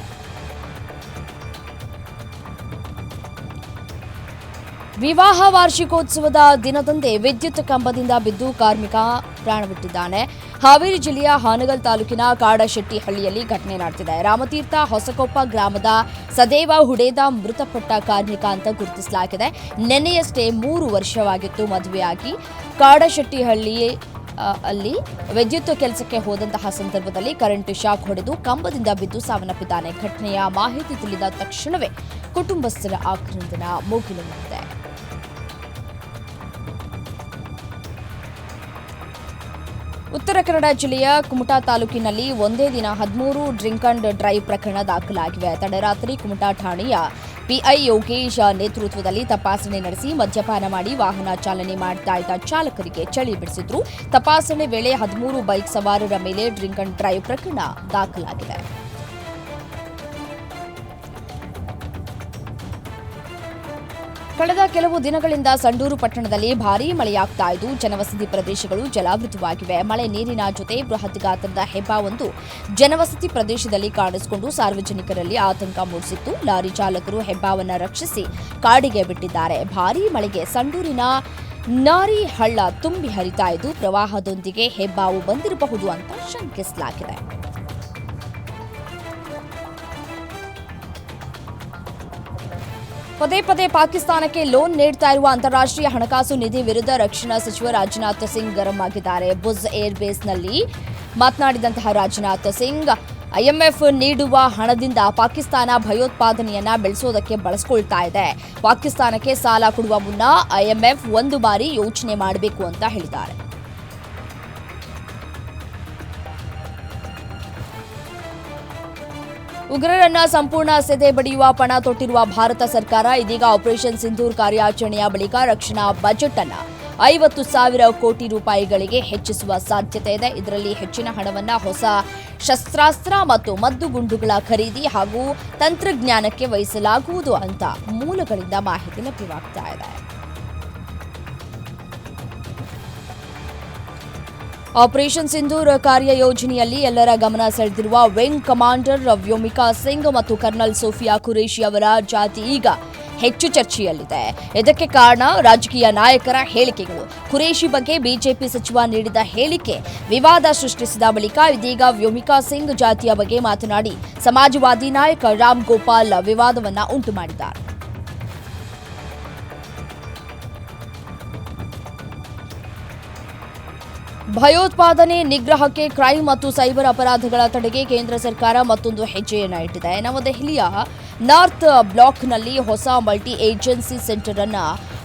ವಿವಾಹ ವಾರ್ಷಿಕೋತ್ಸವದ ದಿನದಂದೇ ವಿದ್ಯುತ್ ಕಂಬದಿಂದ ಬಿದ್ದು ಕಾರ್ಮಿಕ ಪ್ರಾಣಬಿಟ್ಟಿದ್ದಾನೆ ಹಾವೇರಿ ಜಿಲ್ಲೆಯ ಹಾನಗಲ್ ತಾಲೂಕಿನ ಕಾಡಶೆಟ್ಟಿಹಳ್ಳಿಯಲ್ಲಿ ಘಟನೆ ನಡೆದಿದೆ. ರಾಮತೀರ್ಥ ಹೊಸಕೊಪ್ಪ ಗ್ರಾಮದ ಸದೇವ ಹುಡೇದ ಮೃತಪಟ್ಟ ಕಾರ್ಮಿಕ ಅಂತ ಗುರುತಿಸಲಾಗಿದೆ. ನಿನ್ನೆಯಷ್ಟೇ ಮೂರು ವರ್ಷವಾಗಿತ್ತು ಮದುವೆಯಾಗಿ. ಕಾಡಶೆಟ್ಟಿಹಳ್ಳಿ ಅಲ್ಲಿ ವಿದ್ಯುತ್ ಕೆಲಸಕ್ಕೆ ಹೋದಂತಹ ಸಂದರ್ಭದಲ್ಲಿ ಕರೆಂಟ್ ಶಾಕ್ ಹೊಡೆದು ಕಂಬದಿಂದ ಬಿದ್ದು ಸಾವನ್ನಪ್ಪಿದ್ದಾನೆ. ಘಟನೆಯ ಮಾಹಿತಿ ತಿಳಿದ ತಕ್ಷಣವೇ ಕುಟುಂಬಸ್ಥರ ಆಕ್ರಂದನ ಮುಗಿಲುತ್ತದೆ ಉತ್ತರ ಕನ್ನಡ ಜಿಲ್ಲೆಯ ಕುಮಟಾ ತಾಲೂಕಿನಲ್ಲಿ ಒಂದೇ ದಿನ ಹದಿಮೂರು ಡ್ರಿಂಕ್ ಅಂಡ್ ಡ್ರೈವ್ ಪ್ರಕರಣ ದಾಖಲಾಗಿವೆ. ತಡರಾತ್ರಿ ಕುಮಟಾ ಠಾಣೆಯ ಪಿಐ ಯೋಗೇಶ್ ನೇತೃತ್ವದಲ್ಲಿ ತಪಾಸಣೆ ನಡೆಸಿ ಮದ್ಯಪಾನ ಮಾಡಿ ವಾಹನ ಚಾಲನೆ ಮಾಡ್ತಾ ಇದ್ದ ಚಾಲಕರಿಗೆ ಚಳಿ ಬಿಡಿಸಿದ್ರು. ತಪಾಸಣೆ ವೇಳೆ ಹದಿಮೂರು ಬೈಕ್ ಸವಾರರ ಮೇಲೆ ಡ್ರಿಂಕ್ ಅಂಡ್ ಡ್ರೈವ್ ಪ್ರಕರಣ ದಾಖಲಾಗಿದೆ. ಕಳೆದ ಕೆಲವು ದಿನಗಳಿಂದ ಸಂಡೂರು ಪಟ್ಟಣದಲ್ಲಿ ಭಾರೀ ಮಳೆಯಾಗ್ತಾ ಇದ್ದು, ಜನವಸತಿ ಪ್ರದೇಶಗಳು ಜಲಾವೃತವಾಗಿವೆ. ಮಳೆ ನೀರಿನ ಜೊತೆ ಬೃಹತ್ ಗಾತ್ರದ ಹೆಬ್ಬಾವೊಂದು ಜನವಸತಿ ಪ್ರದೇಶದಲ್ಲಿ ಕಾಣಿಸಿಕೊಂಡು ಸಾರ್ವಜನಿಕರಲ್ಲಿ ಆತಂಕ ಮೂಡಿಸಿತ್ತು. ಲಾರಿ ಚಾಲಕರು ಹೆಬ್ಬಾವನ್ನು ರಕ್ಷಿಸಿ ಕಾಡಿಗೆ ಬಿಟ್ಟಿದ್ದಾರೆ. ಭಾರೀ ಮಳೆಗೆ ಸಂಡೂರಿನ ನಾರಿ ಹಳ್ಳ ತುಂಬಿ ಹರಿತಾ ಇದ್ದು, ಪ್ರವಾಹದೊಂದಿಗೆ ಹೆಬ್ಬಾವು ಬಂದಿರಬಹುದು ಅಂತ ಶಂಕಿಸಲಾಗಿದೆ. ಪದೇ ಪದೇ ಪಾಕಿಸ್ತಾನಕ್ಕೆ ಲೋನ್ ನೀಡ್ತಾ ಇರುವ ಅಂತಾರಾಷ್ಟ್ರೀಯ ಹಣಕಾಸು ನಿಧಿ ವಿರುದ್ಧ ರಕ್ಷಣಾ ಸಚಿವ ರಾಜನಾಥ್ ಸಿಂಗ್ ಗರಂ ಆಗಿದ್ದಾರೆ. ಬುಜ್ ಏರ್ ಬೇಸ್ನಲ್ಲಿ ಮಾತನಾಡಿದಂತಹ ರಾಜನಾಥ್ ಸಿಂಗ್, ಐಎಂಎಫ್ ನೀಡುವ ಹಣದಿಂದ ಪಾಕಿಸ್ತಾನ ಭಯೋತ್ಪಾದನೆಯನ್ನ ಬೆಳೆಸೋದಕ್ಕೆ ಬಳಸ್ಕೊಳ್ತಾ ಇದೆ. ಪಾಕಿಸ್ತಾನಕ್ಕೆ ಸಾಲ ಕೊಡುವ ಮುನ್ನ ಐಎಂಎಫ್ ಒಂದು ಬಾರಿ ಯೋಚನೆ ಮಾಡಬೇಕು ಅಂತ ಹೇಳಿದ್ದಾರೆ. ಉಗ್ರರನ್ನ ಸಂಪೂರ್ಣ ಸೆದೆ ಬಡಿಯುವ ಪಣ ತೊಟ್ಟಿರುವ ಭಾರತ ಸರ್ಕಾರ ಇದೀಗ ಆಪರೇಷನ್ ಸಿಂಧೂರ್ ಕಾರ್ಯಾಚರಣೆಯ ಬಳಿಕ ರಕ್ಷಣಾ ಬಜೆಟ್ ಅನ್ನ ಐವತ್ತು ಸಾವಿರ ಕೋಟಿ ರೂಪಾಯಿಗಳಿಗೆ ಹೆಚ್ಚಿಸುವ ಸಾಧ್ಯತೆ ಇದೆ. ಇದರಲ್ಲಿ ಹೆಚ್ಚಿನ ಹಣವನ್ನ ಹೊಸ ಶಸ್ತ್ರಾಸ್ತ್ರ ಮತ್ತು ಮದ್ದುಗುಂಡುಗಳ ಖರೀದಿ ಹಾಗೂ ತಂತ್ರಜ್ಞಾನಕ್ಕೆ ವಹಿಸಲಾಗುವುದು ಅಂತ ಮೂಲಗಳಿಂದ ಮಾಹಿತಿ ಲಭ್ಯವಾಗ್ತಾ ಇದೆ. ಆಪರೇಷನ್ ಸಿಂಧೂರ್ ಕಾರ್ಯಯೋಜನೆಯಲ್ಲಿ ಎಲ್ಲರ ಗಮನ ಸೆಳೆದಿರುವ ವಿಂಗ್ ಕಮಾಂಡರ್ ವ್ಯೋಮಿಕಾ ಸಿಂಗ್ ಮತ್ತು ಕರ್ನಲ್ ಸೋಫಿಯಾ ಖುರೇಶಿ ಅವರ ಜಾತಿ ಈಗ ಹೆಚ್ಚು ಚರ್ಚೆಯಲ್ಲಿದೆ. ಇದಕ್ಕೆ ಕಾರಣ ರಾಜಕೀಯ ನಾಯಕರ ಹೇಳಿಕೆಗಳು. ಖುರೇಶಿ ಬಗ್ಗೆ ಬಿಜೆಪಿ ಸಚಿವ ನೀಡಿದ ಹೇಳಿಕೆ ವಿವಾದ ಸೃಷ್ಟಿಸಿದ ಬಳಿಕ ಇದೀಗ ವ್ಯೋಮಿಕಾ ಸಿಂಗ್ ಜಾತಿಯ ಬಗ್ಗೆ ಮಾತನಾಡಿ, ಸಮಾಜವಾದಿ ನಾಯಕ ರಾಮ್ ಗೋಪಾಲ್ ವಿವಾದವನ್ನು ಉಂಟು ಮಾಡಿದ್ದಾರೆ ಭಯೋತ್ಪಾದನೆ, ನಿಗ್ರಹಕ್ಕೆ ಕ್ರೈಮ್ ಮತ್ತು ಸೈಬರ್ ಅಪರಾಧಗಳ ತಡೆಗೆ ಕೇಂದ್ರ ಸರ್ಕಾರ ಮತ್ತೊಂದು ಹೆಜ್ಜೆಯನ್ನು ಇಟ್ಟಿದೆ. ನವದೆಹಲಿಯ ನಾರ್ತ್ ಬ್ಲಾಕ್ನಲ್ಲಿ ಹೊಸ ಮಲ್ಟಿ ಏಜೆನ್ಸಿ ಸೆಂಟರ್ ಅನ್ನು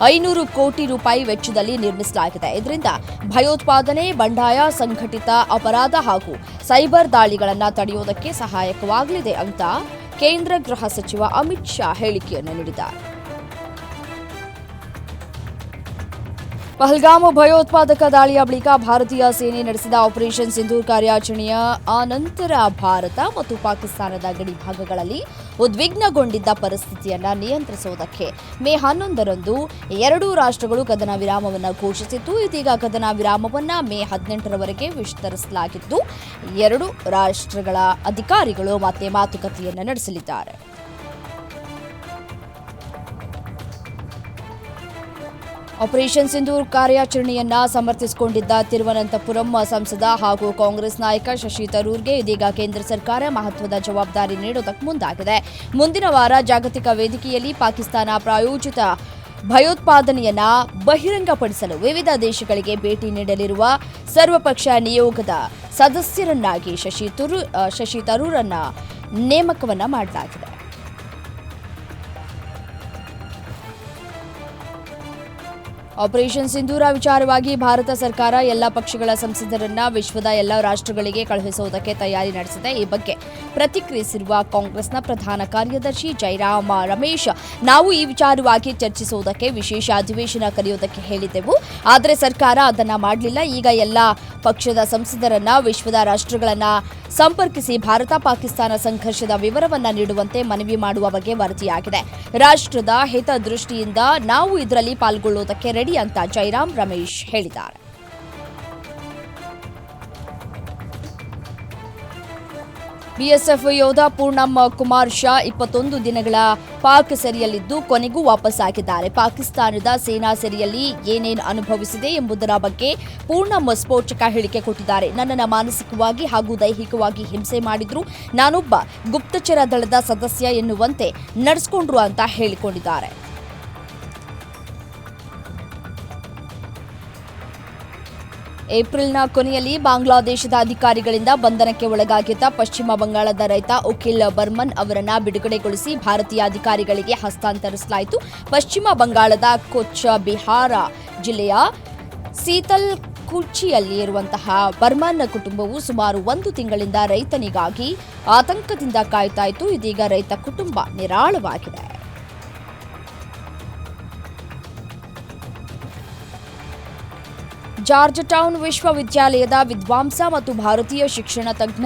ಐನೂರು ಕೋಟಿ ರೂಪಾಯಿ ವೆಚ್ಚದಲ್ಲಿ ನಿರ್ಮಿಸಲಾಗಿದೆ. ಇದರಿಂದ ಭಯೋತ್ಪಾದನೆ, ಬಂಡಾಯ, ಸಂಘಟಿತ ಅಪರಾಧ ಹಾಗೂ ಸೈಬರ್ ದಾಳಿಗಳನ್ನು ತಡೆಯುವುದಕ್ಕೆ ಸಹಾಯಕವಾಗಲಿದೆ ಅಂತ ಕೇಂದ್ರ ಗೃಹ ಸಚಿವ ಅಮಿತ್ ಶಾ ಹೇಳಿಕೆಯನ್ನು ನೀಡಿದ್ದಾರೆ. ಪಹಲ್ಗಾಮ್ ಭಯೋತ್ಪಾದಕ ದಾಳಿಯ ಬಳಿಕ ಭಾರತೀಯ ಸೇನೆ ನಡೆಸಿದ ಆಪರೇಷನ್ ಸಿಂಧೂರ್ ಕಾರ್ಯಾಚರಣೆಯ ಅನಂತರ ಭಾರತ ಮತ್ತು ಪಾಕಿಸ್ತಾನದ ಗಡಿ ಭಾಗಗಳಲ್ಲಿ ಉದ್ವಿಗ್ನಗೊಂಡಿದ್ದ ಪರಿಸ್ಥಿತಿಯನ್ನು ನಿಯಂತ್ರಿಸುವುದಕ್ಕೆ ಮೇ ಹನ್ನೊಂದರಂದು ಎರಡೂ ರಾಷ್ಟ್ರಗಳು ಕದನ ವಿರಾಮವನ್ನು ಘೋಷಿಸಿತ್ತು. ಇದೀಗ ಕದನ ವಿರಾಮವನ್ನು ಮೇ ಹದಿನೆಂಟರವರೆಗೆ ವಿಸ್ತರಿಸಲಾಗಿದ್ದು, ಎರಡು ರಾಷ್ಟ್ರಗಳ ಅಧಿಕಾರಿಗಳು ಮತ್ತೆ ಮಾತುಕತೆಯನ್ನು ನಡೆಸಲಿದ್ದಾರೆ. ಆಪರೇಷನ್ ಸಿಂಧೂರ್ ಕಾರ್ಯಾಚರಣೆಯನ್ನ ಸಮರ್ಥಿಸಿಕೊಂಡಿದ್ದ ತಿರುವನಂತಪುರಂ ಸಂಸದ ಹಾಗೂ ಕಾಂಗ್ರೆಸ್ ನಾಯಕ ಶಶಿ ತರೂರ್ಗೆ ಇದೀಗ ಕೇಂದ್ರ ಸರ್ಕಾರ ಮಹತ್ವದ ಜವಾಬ್ದಾರಿ ನೀಡೋದಕ್ಕೆ ಮುಂದಾಗಿದೆ. ಮುಂದಿನ ವಾರ ಜಾಗತಿಕ ವೇದಿಕೆಯಲ್ಲಿ ಪಾಕಿಸ್ತಾನ ಪ್ರಾಯೋಜಿತ ಭಯೋತ್ಪಾದನೆಯನ್ನ ಬಹಿರಂಗಪಡಿಸಲು ವಿವಿಧ ದೇಶಗಳಿಗೆ ಭೇಟಿ ನೀಡಲಿರುವ ಸರ್ವಪಕ್ಷ ನಿಯೋಗದ ಸದಸ್ಯರನ್ನಾಗಿ ಶಶಿ ತರೂರ್ ಶಶಿ ತರೂರನ್ನ ನೇಮಕವನ್ನ ಮಾಡಲಾಗಿದೆ. ಆಪರೇಷನ್ ಸಿಂಧೂರ ವಿಚಾರವಾಗಿ ಭಾರತ ಸರ್ಕಾರ ಎಲ್ಲ ಪಕ್ಷಗಳ ಸಂಸದರನ್ನ ವಿಶ್ವದ ಎಲ್ಲ ರಾಷ್ಟ್ರಗಳಿಗೆ ಕಳುಹಿಸುವುದಕ್ಕೆ ತಯಾರಿ ನಡೆಸಿದೆ. ಈ ಬಗ್ಗೆ ಪ್ರತಿಕ್ರಿಯಿಸಿರುವ ಕಾಂಗ್ರೆಸ್ನ ಪ್ರಧಾನ ಕಾರ್ಯದರ್ಶಿ ಜೈರಾಮ ರಮೇಶ್, ನಾವು ಈ ವಿಚಾರವಾಗಿ ಚರ್ಚಿಸುವುದಕ್ಕೆ ವಿಶೇಷ ಅಧಿವೇಶನ ಕರೆಯುವುದಕ್ಕೆ ಹೇಳಿದ್ದೆವು. ಆದರೆ ಸರ್ಕಾರ ಅದನ್ನ ಮಾಡಲಿಲ್ಲ. ಈಗ ಎಲ್ಲ ಪಕ್ಷದ ಸಂಸದರನ್ನ, ವಿಶ್ವದ ರಾಷ್ಟ್ರಗಳನ್ನ ಸಂಪರ್ಕಿಸಿ ಭಾರತ ಪಾಕಿಸ್ತಾನ ಸಂಘರ್ಷದ ವಿವರವನ್ನ ನೀಡುವಂತೆ ಮನವಿ ಮಾಡುವ ಬಗ್ಗೆ ವರದಿಯಾಗಿದೆ. ರಾಷ್ಟ್ರದ ಹಿತದೃಷ್ಟಿಯಿಂದ ನಾವು ಇದರಲ್ಲಿ ಪಾಲ್ಗೊಳ್ಳುವುದಕ್ಕೆ ರೆಡಿ ಅಂತ ಜೈರಾಮ್ ರಮೇಶ್ ಹೇಳಿದ್ದಾರೆ. ಬಿಎಸ್ಎಫ್ ಯೋಧ ಪೂರ್ಣಮ್ಮ ಕುಮಾರ್ ಶಾ ಇಪ್ಪತ್ತೊಂದು ದಿನಗಳ ಪಾಕ್ ಸೆರೆಯಲ್ಲಿದ್ದು ಕೊನೆಗೂ ವಾಪಸ್ ಆಗಿದ್ದಾರೆ ಪಾಕಿಸ್ತಾನದ ಸೇನಾ ಸೆರೆಯಲ್ಲಿ ಏನೇನು ಅನುಭವಿಸಿದೆ ಎಂಬುದರ ಬಗ್ಗೆ ಪೂರ್ಣಮ್ಮ ಸ್ಫೋಟಕ ಹೇಳಿಕೆ ಕೊಟ್ಟಿದ್ದಾರೆ. ನನ್ನನ್ನು ಮಾನಸಿಕವಾಗಿ ಹಾಗೂ ದೈಹಿಕವಾಗಿ ಹಿಂಸೆ ಮಾಡಿದ್ರು. ನಾನೊಬ್ಬ ಗುಪ್ತಚರ ದಳದ ಸದಸ್ಯ ಎನ್ನುವಂತೆ ನಡೆಸಿಕೊಂಡ್ರು ಅಂತ ಹೇಳಿಕೊಂಡಿದ್ದಾರೆ. ಏಪ್ರಿಲ್ನ ಕೊನೆಯಲ್ಲಿ ಬಾಂಗ್ಲಾದೇಶದ ಅಧಿಕಾರಿಗಳಿಂದ ಬಂಧನಕ್ಕೆ ಒಳಗಾಗಿದ್ದ ಪಶ್ಚಿಮ ಬಂಗಾಳದ ರೈತ ಉಕಿಲ್ ಬರ್ಮನ್ ಅವರನ್ನು ಬಿಡುಗಡೆಗೊಳಿಸಿ ಭಾರತೀಯ ಅಧಿಕಾರಿಗಳಿಗೆ ಹಸ್ತಾಂತರಿಸಲಾಯಿತು. ಪಶ್ಚಿಮ ಬಂಗಾಳದ ಕೊಚ್ಚ ಬಿಹಾರ ಜಿಲ್ಲೆಯ ಸೀತಲ್ ಕುರ್ಚಿಯಲ್ಲಿ ಇರುವಂತಹ ಬರ್ಮನ್ ಕುಟುಂಬವು ಸುಮಾರು ಒಂದು ತಿಂಗಳಿಂದ ರೈತನಿಗಾಗಿ ಆತಂಕದಿಂದ ಕಾಯ್ತಾ ಇತ್ತು. ಇದೀಗ ರೈತ ಕುಟುಂಬ ನಿರಾಳವಾಗಿದೆ. ಜಾರ್ಜ್ ಟೌನ್ ವಿಶ್ವವಿದ್ಯಾಲಯದ ವಿದ್ವಾಂಸ ಮತ್ತು ಭಾರತೀಯ ಶಿಕ್ಷಣ ತಜ್ಞ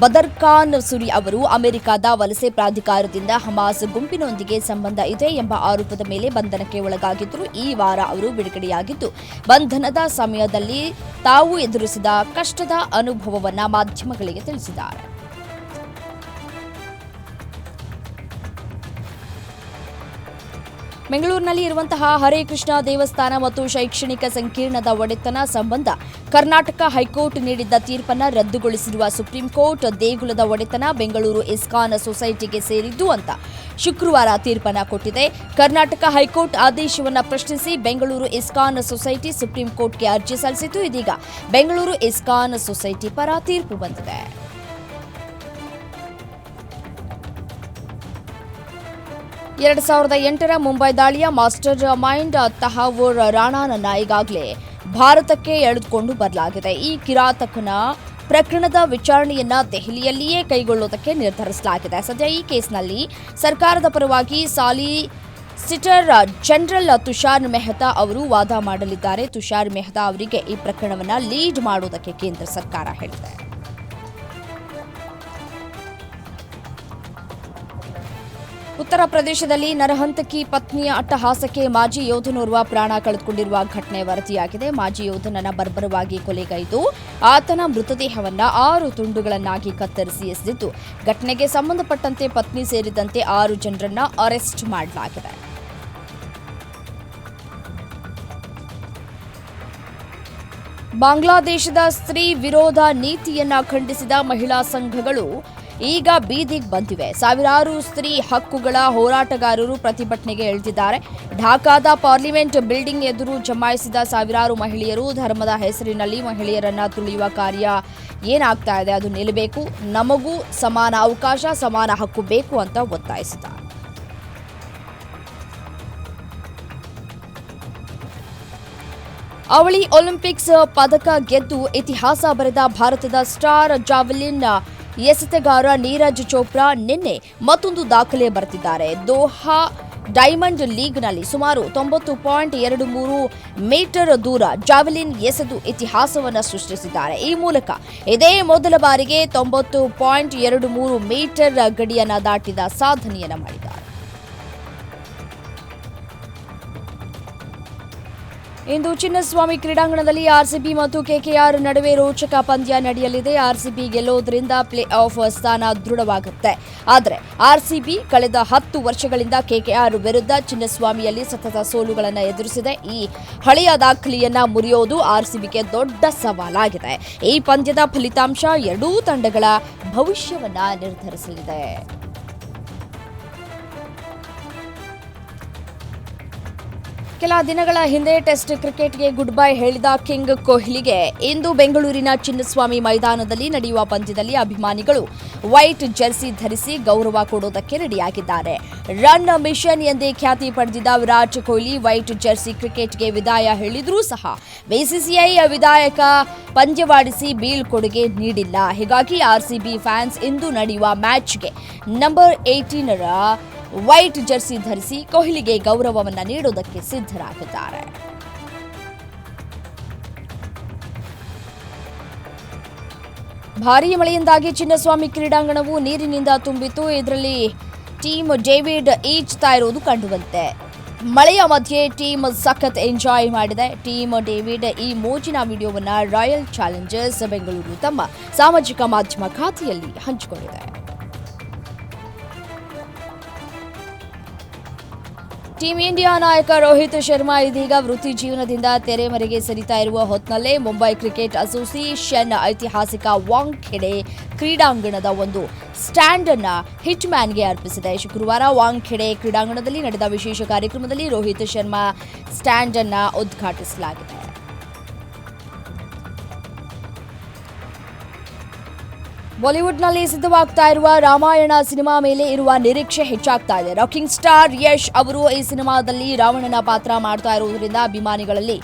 ಬದರ್ ಖಾನ್ ಸುರಿ ಅವರು ಅಮೆರಿಕದ ವಲಸೆ ಪ್ರಾಧಿಕಾರದಿಂದ ಹಮಾಸ್ ಗುಂಪಿನೊಂದಿಗೆ ಸಂಬಂಧ ಇದೆ ಎಂಬ ಆರೋಪದ ಮೇಲೆ ಬಂಧನಕ್ಕೆ ಒಳಗಾಗಿದ್ದರು ಈ ವಾರ ಅವರು ಬಿಡುಗಡೆಯಾಗಿದ್ದು, ಬಂಧನದ ಸಮಯದಲ್ಲಿ ತಾವು ಎದುರಿಸಿದ ಕಷ್ಟದ ಅನುಭವವನ್ನು ಮಾಧ್ಯಮಗಳಿಗೆ ತಿಳಿಸಿದ್ದಾರೆ. ಬೆಂಗಳೂರಿನಲ್ಲಿ ಇರುವಂತಹ ಹರೇ ಕೃಷ್ಣ ದೇವಸ್ಥಾನ ಮತ್ತು ಶೈಕ್ಷಣಿಕ ಸಂಕೀರ್ಣದ ಒಡೆತನ ಸಂಬಂಧ ಕರ್ನಾಟಕ ಹೈಕೋರ್ಟ್ ನೀಡಿದ್ದ ತೀರ್ಪನ್ನು ರದ್ದುಗೊಳಿಸಿರುವ ಸುಪ್ರೀಂ ಕೋರ್ಟ್ ದೇಗುಲದ ಒಡೆತನ ಬೆಂಗಳೂರು ಇಸ್ಕಾನ್ ಸೊಸೈಟಿಗೆ ಸೇರಿದ್ದು ಅಂತ ಶುಕ್ರವಾರ ತೀರ್ಪನ್ನ ಕೊಟ್ಟಿದೆ. ಕರ್ನಾಟಕ ಹೈಕೋರ್ಟ್ ಆದೇಶವನ್ನು ಪ್ರಶ್ನಿಸಿ ಬೆಂಗಳೂರು ಇಸ್ಕಾನ್ ಸೊಸೈಟಿ ಸುಪ್ರೀಂ ಕೋರ್ಟ್ಗೆ ಅರ್ಜಿ ಸಲ್ಲಿಸಿತು ಇದೀಗ ಬೆಂಗಳೂರು ಇಸ್ಕಾನ್ ಸೊಸೈಟಿ ಪರ ತೀರ್ಪು ಬಂದಿದೆ. ಎರಡ್ ಸಾವಿರದ ಎಂಟರ ಮುಂಬೈ ದಾಳಿಯ ಮಾಸ್ಟರ್ ಮೈಂಡ್ ತಹಾವೂರ್ ರಾಣಾನನ್ನ ಈಗಾಗಲೇ ಭಾರತಕ್ಕೆ ಎಳೆದುಕೊಂಡು ಬರಲಾಗಿದೆ ಈ ಕಿರಾತಕನ ಪ್ರಕರಣದ ವಿಚಾರಣೆಯನ್ನ ದೆಹಲಿಯಲ್ಲಿಯೇ ಕೈಗೊಳ್ಳುವುದಕ್ಕೆ ನಿರ್ಧರಿಸಲಾಗಿದೆ. ಸದ್ಯ ಈ ಕೇಸ್ನಲ್ಲಿ ಸರ್ಕಾರದ ಪರವಾಗಿ ಸಾಲಿ ಸಿಟರ್ ಜನರಲ್ ತುಷಾರ್ ಮೆಹ್ತಾ ಅವರು ವಾದ ಮಾಡಲಿದ್ದಾರೆ. ತುಷಾರ್ ಮೆಹ್ತಾ ಅವರಿಗೆ ಈ ಪ್ರಕರಣವನ್ನು ಲೀಡ್ ಮಾಡುವುದಕ್ಕೆ ಕೇಂದ್ರ ಸರ್ಕಾರ ಹೇಳಿದೆ. ಉತ್ತರ ಪ್ರದೇಶದಲ್ಲಿ ನರಹಂತಕಿ ಪತ್ನಿಯ ಅಟ್ಟಹಾಸಕ್ಕೆ ಮಾಜಿ ಯೋಧನೋರ್ವ ಪ್ರಾಣ ಕಳೆದುಕೊಂಡಿರುವ ಘಟನೆ ವರದಿಯಾಗಿದೆ. ಮಾಜಿ ಯೋಧನನ್ನ ಬರ್ಬರವಾಗಿ ಕೊಲೆಗೈದು. ಆತನ ಮೃತದೇಹವನ್ನ ಆರು ತುಂಡುಗಳನ್ನಾಗಿ ಕತ್ತರಿಸಿ ಎಸೆದಿದ್ದು, ಘಟನೆಗೆ ಸಂಬಂಧಪಟ್ಟಂತೆ ಪತ್ನಿ ಸೇರಿದಂತೆ ಆರು ಜನರನ್ನ ಅರೆಸ್ಟ್ ಮಾಡಲಾಗಿದೆ. ಬಾಂಗ್ಲಾದೇಶದ ಸ್ತ್ರೀ ವಿರೋಧ ನೀತಿಯನ್ನ ಖಂಡಿಸಿದ ಮಹಿಳಾ ಸಂಘಗಳು ಈಗ ಬೀದಿಗೆ ಬಂದಿವೆ. ಸಾವಿರಾರು ಸ್ತ್ರೀ ಹಕ್ಕುಗಳ ಹೋರಾಟಗಾರರು ಪ್ರತಿಭಟನೆಗೆ ಇಳಿದಿದ್ದಾರೆ. ಢಾಕಾದ ಪಾರ್ಲಿಮೆಂಟ್ ಬಿಲ್ಡಿಂಗ್ ಎದುರು ಜಮಾಯಿಸಿದ ಸಾವಿರಾರು ಮಹಿಳೆಯರು ಧರ್ಮದ ಹೆಸರಿನಲ್ಲಿ ಮಹಿಳೆಯರನ್ನ ತುಳಿಯುವ ಕಾರ್ಯ ಏನಾಗ್ತಾ ಇದೆ? ಅದು ನಿಲ್ಲಬೇಕು? ನಮಗೂ ಸಮಾನ ಅವಕಾಶ, ಸಮಾನ ಹಕ್ಕು ಬೇಕು ಅಂತ ಒತ್ತಾಯಿಸಿದ್ದಾರೆ. ಅವಳಿ ಒಲಿಂಪಿಕ್ಸ್ ಪದಕ ಗೆದ್ದು ಇತಿಹಾಸ ಬರೆದ ಭಾರತದ ಸ್ಟಾರ್ ಜಾವೆಲಿನ್ ಎಸೆತಗಾರ ನೀರಜ್ ಚೋಪ್ರಾ ನಿನ್ನೆ ಮತ್ತೊಂದು ದಾಖಲೆ ಬರೆದಿದ್ದಾರೆ. ದೋಹಾ ಡೈಮಂಡ್ ಲೀಗ್ನಲ್ಲಿ ಸುಮಾರು ತೊಂಬತ್ತು ಪಾಯಿಂಟ್ ಎರಡು ಮೂರು ಮೀಟರ್ ದೂರ ಜಾವೆಲಿನ್ ಎಸೆದು ಇತಿಹಾಸವನ್ನು ಸೃಷ್ಟಿಸಿದ್ದಾರೆ. ಈ ಮೂಲಕ ಇದೇ ಮೊದಲ ಬಾರಿಗೆ ತೊಂಬತ್ತು ಪಾಯಿಂಟ್ ಎರಡು ಮೂರು ಮೀಟರ್ ಗಡಿಯನ್ನು ದಾಟಿದ ಸಾಧನೆಯನ್ನು ಮಾಡಿದ್ದಾರೆ. ಇಂದು ಚಿನ್ನಸ್ವಾಮಿ ಕ್ರೀಡಾಂಗಣದಲ್ಲಿ ಆರ್ಸಿಬಿ ಮತ್ತು ಕೆಕೆಆರ್ ನಡುವೆ ರೋಚಕ ಪಂದ್ಯ ನಡೆಯಲಿದೆ. ಆರ್ಸಿಬಿ ಗೆಲ್ಲೋದ್ರಿಂದ ಪ್ಲೇ ಆಫ್ ಸ್ಥಾನ ದೃಢವಾಗುತ್ತೆ. ಆದರೆ ಆರ್ಸಿಬಿ ಕಳೆದ ಹತ್ತು ವರ್ಷಗಳಿಂದ ಕೆಕೆಆರ್ ವಿರುದ್ಧ ಚಿನ್ನಸ್ವಾಮಿಯಲ್ಲಿ ಸತತ ಸೋಲುಗಳನ್ನು ಎದುರಿಸಿದೆ. ಈ ಹಳೆಯ ದಾಖಲೆಯನ್ನ ಮುರಿಯೋದು ಆರ್ಸಿಬಿಗೆ ದೊಡ್ಡ ಸವಾಲಾಗಿದೆ. ಈ ಪಂದ್ಯದ ಫಲಿತಾಂಶ ಎರಡೂ ತಂಡಗಳ ಭವಿಷ್ಯವನ್ನ ನಿರ್ಧರಿಸಲಿದೆ. ಕೆಲ ದಿನಗಳ ಹಿಂದೆ ಟೆಸ್ಟ್ ಕ್ರಿಕೆಟ್ಗೆ ಗುಡ್ ಬೈ ಹೇಳಿದ ಕಿಂಗ್ ಕೊಹ್ಲಿಗೆ ಇಂದು ಬೆಂಗಳೂರಿನ ಚಿನ್ನಸ್ವಾಮಿ ಮೈದಾನದಲ್ಲಿ ನಡೆಯುವ ಪಂದ್ಯದಲ್ಲಿ ಅಭಿಮಾನಿಗಳು ವೈಟ್ ಜೆರ್ಸಿ ಧರಿಸಿ ಗೌರವ ಕೊಡೋದಕ್ಕೆ ರೆಡಿಯಾಗಿದ್ದಾರೆ. ರನ್ ಮಿಷನ್ ಎಂದೇ ಖ್ಯಾತಿ ಪಡೆದಿದ್ದ ವಿರಾಟ್ ಕೊಹ್ಲಿ ವೈಟ್ ಜೆರ್ಸಿ ಕ್ರಿಕೆಟ್ಗೆ ವಿದಾಯ ಹೇಳಿದ್ರೂ ಸಹ ಬಿಸಿಸಿಐ ವಿದಾಯಕ ಪಂದ್ಯವಾಡಿಸಿ ಬೀಳ್ಕೊಡುಗೆ ನೀಡಿಲ್ಲ. ಹೀಗಾಗಿ ಆರ್ಸಿಬಿ ಫ್ಯಾನ್ಸ್ ಇಂದು ನಡೆಯುವ ಮ್ಯಾಚ್ಗೆ ನಂಬರ್ ಏಯ್ಟೀನರ ವೈಟ್ ಜರ್ಸಿ ಧರಿಸಿ ಕೊಹ್ಲಿಗೆ ಗೌರವವನ್ನ ನೀಡೋದಕ್ಕೆ ಸಿದ್ಧರಾಗಿದ್ದಾರೆ. ಭಾರೀ ಮಳೆಯಿಂದಾಗಿ ಚಿನ್ನಸ್ವಾಮಿ ಕ್ರೀಡಾಂಗಣವು ನೀರಿನಿಂದ ತುಂಬಿತ್ತು. ಇದರಲ್ಲಿ ಟೀಮ್ ಡೇವಿಡ್ ಈಜ್ತಾ ಇರುವುದು ಕಂಡುಬಂತೆ ಮಳೆಯ ಮಧ್ಯೆ ಟೀಮ್ ಸಖತ್ ಎಂಜಾಯ್ ಮಾಡಿದೆ. ಟೀಮ್ ಡೇವಿಡ್ ಈ ಮೋಜಿನ ವಿಡಿಯೋವನ್ನ ರಾಯಲ್ ಚಾಲೆಂಜರ್ಸ್ ಬೆಂಗಳೂರು ತಮ್ಮ ಸಾಮಾಜಿಕ ಮಾಧ್ಯಮ ಖಾತೆಯಲ್ಲಿ ಹಂಚಿಕೊಂಡಿದೆ. ಟೀಂ ಇಂಡಿಯಾ ನಾಯಕ ರೋಹಿತ್ ಶರ್ಮಾ ಇದೀಗ ವೃತ್ತಿ ಜೀವನದಿಂದ ತೆರೆಮರೆಗೆ ಸರಿತಾ ಇರುವ ಹೊತ್ನಲ್ಲೇ ಮುಂಬೈ ಕ್ರಿಕೆಟ್ ಅಸೋಸಿಯೇಷನ್ ಐತಿಹಾಸಿಕ ವಾಂಗ್ಖೆಡೆ ಕ್ರೀಡಾಂಗಣದ ಒಂದು ಸ್ಟ್ಯಾಂಡ್ ಅನ್ನ ಹಿಟ್ ಮ್ಯಾನ್ಗೆ ಅರ್ಪಿಸಿದೆ. ಶುಕ್ರವಾರ ವಾಂಗ್ಖೆಡೆ ಕ್ರೀಡಾಂಗಣದಲ್ಲಿ ನಡೆದ ವಿಶೇಷ ಕಾರ್ಯಕ್ರಮದಲ್ಲಿ ರೋಹಿತ್ ಶರ್ಮಾ ಸ್ಟ್ಯಾಂಡ್ ಅನ್ನ ಉದ್ಘಾಟಿಸಲಾಗಿದೆ. ಬಾಲಿವುಡ್ನಲ್ಲಿ ಸಿದ್ಧವಾಗ್ತಾ ಇರುವ ರಾಮಾಯಣ ಸಿನಿಮಾ ಮೇಲೆ ಇರುವ ನಿರೀಕ್ಷೆ ಹೆಚ್ಚಾಗ್ತಾ ಇದೆ. ರಾಕಿಂಗ್ ಸ್ಟಾರ್ ಯಶ್ ಅವರು ಈ ಸಿನಿಮಾದಲ್ಲಿ ರಾವಣನ ಪಾತ್ರ ಮಾಡ್ತಾ ಇರುವುದರಿಂದ ಅಭಿಮಾನಿಗಳಲ್ಲಿ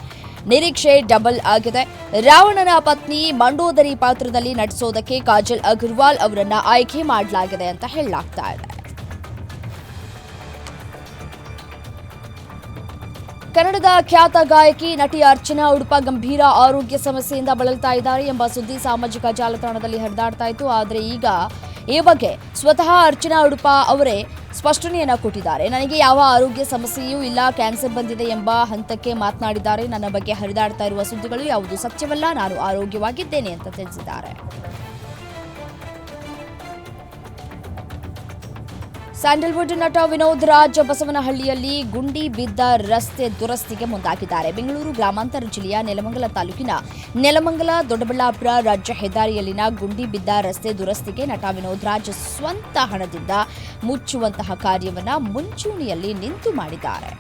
ನಿರೀಕ್ಷೆ ಡಬಲ್ ಆಗಿದೆ. ರಾವಣನ ಪತ್ನಿ ಮಂಡೋದರಿ ಪಾತ್ರದಲ್ಲಿ ನಟಿಸೋದಕ್ಕೆ ಕಾಜಲ್ ಅಗರ್ವಾಲ್ ಅವರನ್ನ ಆಯ್ಕೆ ಮಾಡಲಾಗಿದೆ ಅಂತ ಹೇಳಲಾಗ್ತಾ ಇದೆ. ಕನ್ನಡದ ಖ್ಯಾತ ಗಾಯಕಿ, ನಟಿ ಅರ್ಚನಾ ಉಡುಪ ಗಂಭೀರ ಆರೋಗ್ಯ ಸಮಸ್ಯೆಯಿಂದ ಬಳಲ್ತಾ ಇದ್ದಾರೆ ಎಂಬ ಸುದ್ದಿ ಸಾಮಾಜಿಕ ಜಾಲತಾಣದಲ್ಲಿ ಹರಿದಾಡ್ತಾ ಇತ್ತು. ಆದರೆ ಈಗ ಈ ಬಗ್ಗೆ ಸ್ವತಃ ಅರ್ಚನಾ ಉಡುಪ ಅವರೇ ಸ್ಪಷ್ಟನೆಯನ್ನು ಕೊಟ್ಟಿದ್ದಾರೆ. ನನಗೆ ಯಾವ ಆರೋಗ್ಯ ಸಮಸ್ಯೆಯೂ ಇಲ್ಲ, ಕ್ಯಾನ್ಸರ್ ಬಂದಿದೆ ಎಂಬ ಹಂತಕ್ಕೆ ಮಾತನಾಡಿದ್ದಾರೆ. ನನ್ನ ಬಗ್ಗೆ ಹರಿದಾಡ್ತಾ ಇರುವ ಸುದ್ದಿಗಳು ಯಾವುದು ಸತ್ಯವಲ್ಲ, ನಾನು ಆರೋಗ್ಯವಾಗಿದ್ದೇನೆ ಅಂತ ತಿಳಿಸಿದ್ದಾರೆ. ಸ್ಯಾಂಡಲ್ವುಡ್ ನಟ ವಿನೋದ್ ರಾಜ್ ಬಸವನಹಳ್ಳಿಯಲ್ಲಿ ಗುಂಡಿ ಬಿದ್ದ ರಸ್ತೆ ದುರಸ್ತಿಗೆ ಮುಂದಾಗಿದ್ದಾರೆ. ಬೆಂಗಳೂರು ಗ್ರಾಮಾಂತರ ಜಿಲ್ಲೆಯ ನೆಲಮಂಗಲ ತಾಲೂಕಿನ ನೆಲಮಂಗಲ ದೊಡ್ಡಬಳ್ಳಾಪುರ ರಾಜ್ಯ ಹೆದ್ದಾರಿಯಲ್ಲಿನ ಗುಂಡಿ ಬಿದ್ದ ರಸ್ತೆ ದುರಸ್ತಿಗೆ ನಟ ವಿನೋದ್ ರಾಜ್ ಸ್ವಂತ ಹಣದಿಂದ ಮುಚ್ಚುವಂತಹ ಕಾರ್ಯವನ್ನು ಮುಂಚೂಣಿಯಲ್ಲಿ ನಿಂತು ಮಾಡಿದ್ದಾರೆ.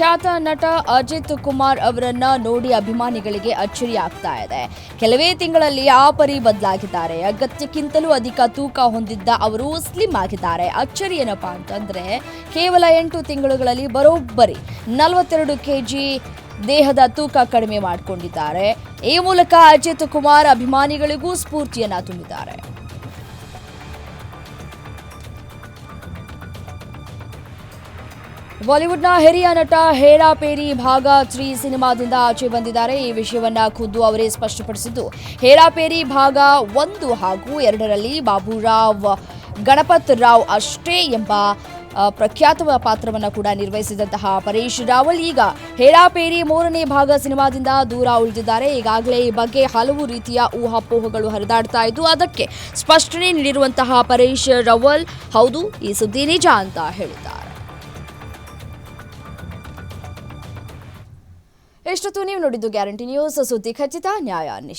ಖ್ಯಾತ ನಟ ಅಜಿತ್ ಕುಮಾರ್ ಅವರನ್ನ ನೋಡಿ ಅಭಿಮಾನಿಗಳಿಗೆ ಅಚ್ಚರಿ ಆಗ್ತಾ ಇದೆ. ಕೆಲವೇ ತಿಂಗಳಲ್ಲಿ ಆ ಪರಿ ಬದಲಾಗಿದ್ದಾರೆ. ಅಗತ್ಯಕ್ಕಿಂತಲೂ ಅಧಿಕ ತೂಕ ಹೊಂದಿದ್ದ ಅವರು ಸ್ಲಿಮ್ ಆಗಿದ್ದಾರೆ. ಅಚ್ಚರಿ ಏನಪ್ಪ ಅಂತಂದ್ರೆ, ಕೇವಲ ಎಂಟು ತಿಂಗಳುಗಳಲ್ಲಿ ಬರೋಬ್ಬರಿ ನಲವತ್ತೆರಡು ಕೆಜಿ ದೇಹದ ತೂಕ ಕಡಿಮೆ ಮಾಡಿಕೊಂಡಿದ್ದಾರೆ. ಈ ಮೂಲಕ ಅಜಿತ್ ಕುಮಾರ್ ಅಭಿಮಾನಿಗಳಿಗೂ ಸ್ಫೂರ್ತಿಯನ್ನ ತುಂಬಿದ್ದಾರೆ. ಬಾಲಿವುಡ್ನ ಹಿರಿಯ ನಟ ಹೇರಾಪೇರಿ ಭಾಗ ತ್ರೀ ಸಿನಿಮಾದಿಂದ ಆಚೆ ಬಂದಿದ್ದಾರೆ. ಈ ವಿಷಯವನ್ನ ಖುದ್ದು ಅವರೇ ಸ್ಪಷ್ಟಪಡಿಸಿದ್ದು. ಹೇರಾಪೇರಿ ಭಾಗ ಒಂದು ಹಾಗೂ ಎರಡರಲ್ಲಿ ಬಾಬುರಾವ್, ಗಣಪತ್ ರಾವ್ ಅಷ್ಟೇ ಎಂಬ ಪ್ರಖ್ಯಾತ ಪಾತ್ರವನ್ನು ಕೂಡ ನಿರ್ವಹಿಸಿದಂತಹ ಪರೇಶ್ ರಾವಲ್ ಈಗ ಹೇರಾಪೇರಿ ಮೂರನೇ ಭಾಗ ಸಿನಿಮಾದಿಂದ ದೂರ ಉಳಿದಿದ್ದಾರೆ. ಈಗಾಗಲೇ ಈ ಬಗ್ಗೆ ಹಲವು ರೀತಿಯ ಊಹಾಪೋಹಗಳು ಹರಿದಾಡ್ತಾ ಇದ್ದು, ಅದಕ್ಕೆ ಸ್ಪಷ್ಟನೆ ನೀಡಿರುವಂತಹ ಪರೇಶ್ ರಾವಲ್, ಹೌದು, ಈ ಸುದ್ದಿ ನಿಜ ಅಂತ ಹೇಳಿದ್ದಾರೆ. ಎಷ್ಟೊತ್ತು ನೀವು ನೋಡಿದ್ದು ಗ್ಯಾರಂಟಿ ನ್ಯೂಸ್ ಸುದ್ದಿ ಖಚಿತ ನ್ಯಾಯ